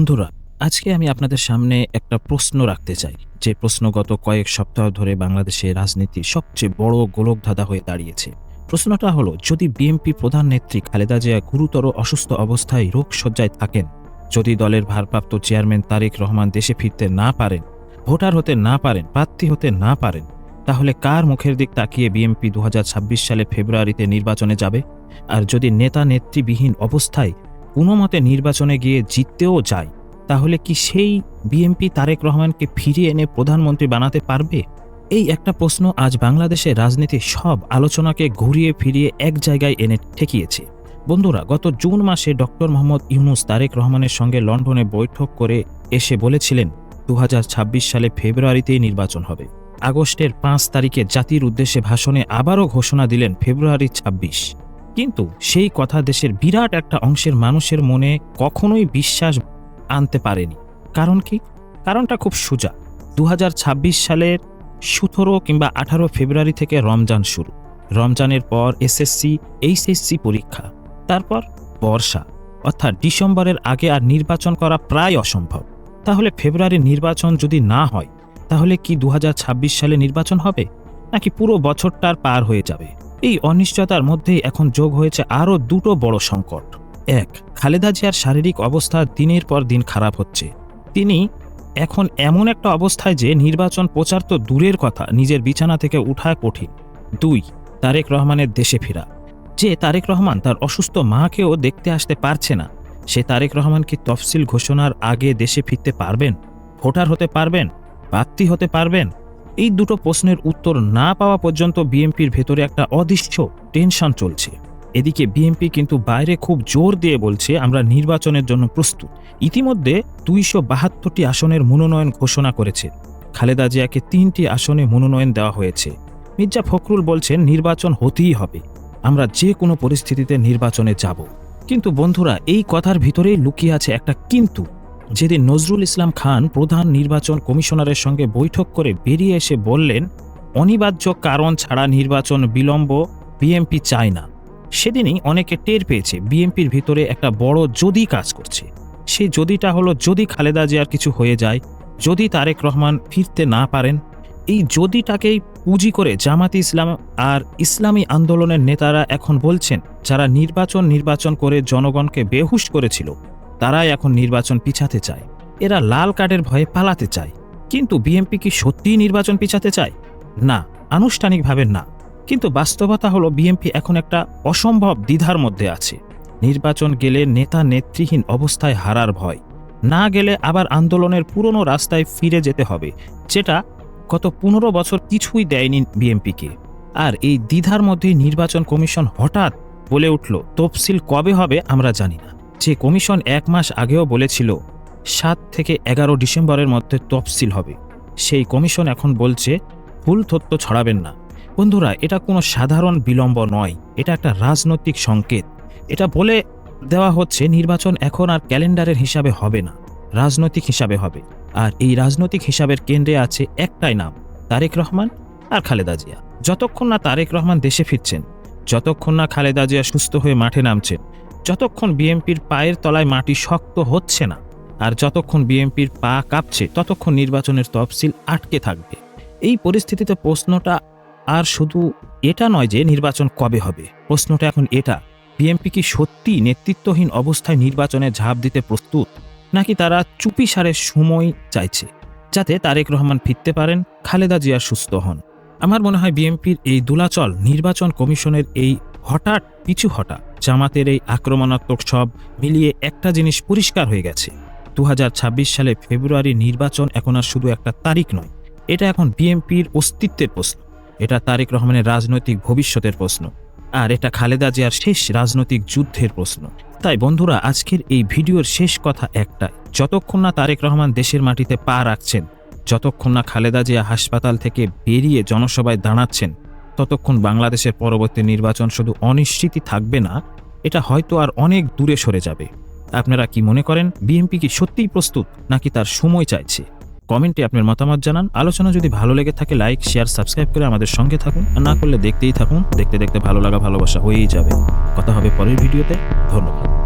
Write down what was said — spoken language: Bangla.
বন্ধুরা, আজকে আমি আপনাদের সামনে একটা প্রশ্ন রাখতে চাই। যে প্রশ্ন গত কয়েক সপ্তাহ ধরে বাংলাদেশের রাজনীতি সবচেয়ে বড় গোলকধাঁধা হয়ে দাঁড়িয়েছে। প্রশ্নটা হলো, যদি বিএনপি প্রধান নেত্রী খালেদা জিয়া গুরুতর অসুস্থ অবস্থায় রোগ সজ্জায় থাকেন, যদি দলের ভারপ্রাপ্ত চেয়ারম্যান তারেক রহমান দেশে ফিরতে না পারেন, ভোটার হতে না পারেন, প্রার্থী হতে না পারেন, তাহলে কার মুখের দিক তাকিয়ে বিএনপি দু হাজার ছাব্বিশ সালে ফেব্রুয়ারিতে নির্বাচনে যাবে? আর যদি নেতা নেতৃবিহীন অবস্থায় কোনো মতে নির্বাচনে গিয়ে জিততেও যায় তাহলে কি সেই বিএনপি তারেক রহমানকে ফিরিয়ে এনে প্রধানমন্ত্রী বানাতে পারবে? এই একটা প্রশ্ন আজ বাংলাদেশের রাজনীতির সব আলোচনাকে ঘুরিয়ে ফিরিয়ে এক জায়গায় এনে ঠেকিয়েছে। বন্ধুরা, গত জুন মাসে ডক্টর মোহাম্মদ ইউনুস তারেক রহমানের সঙ্গে লন্ডনে বৈঠক করে এসে বলেছিলেন দু হাজার ছাব্বিশ সালে ফেব্রুয়ারিতেই নির্বাচন হবে। আগস্টের পাঁচ তারিখে জাতির উদ্দেশ্যে ভাষণে আবারও ঘোষণা দিলেন ফেব্রুয়ারি ২৬ কিন্তু সেই কথা দেশের বিরাট একটা অংশের মানুষের মনে কখনোই বিশ্বাস আনতে পারেনি। কারণ কি? কারণটা খুব সোজা। দু হাজার ছাব্বিশ সালের সতেরো কিংবা আঠারো ফেব্রুয়ারি থেকে রমজান শুরু। রমজানের পর এসএসসি, এইচএসসি পরীক্ষা, তারপর বর্ষা। অর্থাৎ ডিসেম্বরের আগে আর নির্বাচন করা প্রায় অসম্ভব। তাহলে ফেব্রুয়ারির নির্বাচন যদি না হয়, তাহলে কি দু হাজার ছাব্বিশ সালে নির্বাচন হবে? নাকি পুরো বছরটার পার হয়ে যাবে? এই অনিশ্চয়তার মধ্যেই এখন যোগ হয়েছে আরও দুটো বড় সংকট। এক, খালেদা জিয়ার শারীরিক অবস্থা দিনের পর দিন খারাপ হচ্ছে। তিনি এখন এমন একটা অবস্থায় যে নির্বাচন প্রচার তো দূরের কথা, নিজের বিছানা থেকে উঠা কঠিন। দুই, তারেক রহমানের দেশে ফেরা। যে তারেক রহমান তার অসুস্থ মাকেও দেখতে আসতে পারছে না, সে তারেক রহমান কি তফসিল ঘোষণার আগে দেশে ফিরতে পারবেন? ভোটার হতে পারবেন? প্রার্থী হতে পারবেন? এই দুটো প্রশ্নের উত্তর না পাওয়া পর্যন্ত বিএনপির ভেতরে একটা অদৃশ্য টেনশন চলছে। এদিকে বিএনপি কিন্তু বাইরে খুব জোর দিয়ে বলছে, আমরা নির্বাচনের জন্য প্রস্তুত। ইতিমধ্যে দুইশো বাহাত্তরটি আসনের মনোনয়ন ঘোষণা করেছে। খালেদা জিয়াকে তিনটি আসনে মনোনয়ন দেওয়া হয়েছে। মির্জা ফখরুল বলছেন, নির্বাচন হতেই হবে। আমরা যে কোনো পরিস্থিতিতে নির্বাচনে যাব। কিন্তু বন্ধুরা, এই কথার ভিতরেই লুকিয়ে আছে একটা কিন্তু। যেদিন নজরুল ইসলাম খান প্রধান নির্বাচন কমিশনারের সঙ্গে বৈঠক করে বেরিয়ে এসে বললেন, অনিবার্য কারণ ছাড়া নির্বাচন বিলম্ব বিএমপি চায় না। সেদিনই অনেকে টের পেয়েছে বিএমপির ভিতরে একটা বড় যদি কাজ করছে। সেই যদিটা হলো, যদি খালেদা জিয়ার কিছু হয়ে যায়, যদি তারেক রহমান ফিরতে না পারেন, এই যদিটাকেই পুঁজি করে জামাতি ইসলাম আর ইসলামী আন্দোলনের নেতারা এখন বলছেন, যারা নির্বাচন নির্বাচন করে জনগণকে বেহুশ করেছিল তারাই এখন নির্বাচন পিছাতে চায়। এরা লাল কার্ডের ভয়ে পালাতে চায়। কিন্তু বিএমপি কি সত্যিই নির্বাচন পিছাতে চায়? না, আনুষ্ঠানিকভাবে না। কিন্তু বাস্তবতা হলো বিএমপি এখন একটা অসম্ভব দ্বিধার মধ্যে আছে। নির্বাচন গেলে নেতা নেতৃহীন অবস্থায় হারার ভয়। না গেলে আবার আন্দোলনের পুরনো রাস্তায় ফিরে যেতে হবে, যেটা গত পনেরো বছর কিছুই দেয়নি বিএমপিকে আর এই দ্বিধার মধ্যেই নির্বাচন কমিশন হঠাৎ বলে উঠল, তফসিল কবে হবে আমরা জানি না। যে কমিশন এক মাস আগেও বলেছিল, সাত থেকে এগারো ডিসেম্বরের মধ্যে তফসিল হবে। সেই কমিশন এখন বলছে, ভুল তথ্য ছড়াবেন না। বন্ধুরা, এটা কোনো সাধারণ বিলম্ব নয়। এটা একটা রাজনৈতিক সংকেত। এটা বলে দেওয়া হচ্ছে, নির্বাচন এখন আর ক্যালেন্ডারের হিসাবে হবে না। রাজনৈতিক হিসাবে হবে। আর এই রাজনৈতিক হিসাবের কেন্দ্রে আছে একটাই নাম, তারেক রহমান আর খালেদা জিয়া। যতক্ষণ না তারেক রহমান দেশে ফিরছেন, যতক্ষণ না খালেদা জিয়া সুস্থ হয়ে মাঠে নামছেন যতক্ষণ বিএমপির পায়ের তলায় মাটি শক্ত হচ্ছে না আর যতক্ষণ বিএমপির পা কাঁপছে, ততক্ষণ নির্বাচনের তফসিল আটকে থাকবে। এই পরিস্থিতিতে প্রশ্নটা আর শুধু এটা নয় যে নির্বাচন কবে হবে। প্রশ্নটা এখন এটা, বিএমপি কি সত্যি নেতৃত্বহীন অবস্থায় নির্বাচনে ঝাঁপ দিতে প্রস্তুত, নাকি তারা চুপি চুপিসারের সময় চাইছে, যাতে তারেক রহমান ফিরতে পারেন, খালেদা জিয়া সুস্থ হন? আমার মনে হয় বিএনপির এই দুলাচল নির্বাচন কমিশনের এই হঠাৎ, পিছু হঠাৎ, জামাতের এই আক্রমণাত্মক সব মিলিয়ে একটা জিনিস পরিষ্কার হয়ে গেছে। দু হাজার ছাব্বিশ সালে ফেব্রুয়ারি নির্বাচন এখন আর শুধু একটা তারিখ নয়, এটা এখন বিএনপির অস্তিত্বের প্রশ্ন। এটা তারেক রহমানের রাজনৈতিক ভবিষ্যতের প্রশ্ন, আর এটা খালেদা জিয়ার শেষ রাজনৈতিক যুদ্ধের প্রশ্ন। তাই বন্ধুরা, আজকের এই ভিডিওর শেষ কথা একটাই, যতক্ষণ না তারেক রহমান দেশের মাটিতে পা রাখছেন, যতক্ষণ না খালেদা জিয়া হাসপাতাল থেকে বেরিয়ে জনসভায় দাঁড়াচ্ছেন ততক্ষণ বাংলাদেশের পরবর্তী নির্বাচন শুধু অনিশ্চিতই থাকবে না, এটা হয়তো আর অনেক দূরে সরে যাবে। আপনারা কি মনে করেন, বিএনপি কি সত্যিই প্রস্তুত, নাকি তার সময় চাইছে? কমেন্টে আপনার মতামত জানান। আলোচনা যদি ভালো লেগে থাকে, লাইক, শেয়ার, সাবস্ক্রাইব করে আমাদের সঙ্গে থাকুন। আর না করলে দেখতেই থাকুন। দেখতে দেখতে ভালো লাগা, ভালোবাসা হয়েই যাবে। কথা হবে পরের ভিডিওতে। ধন্যবাদ।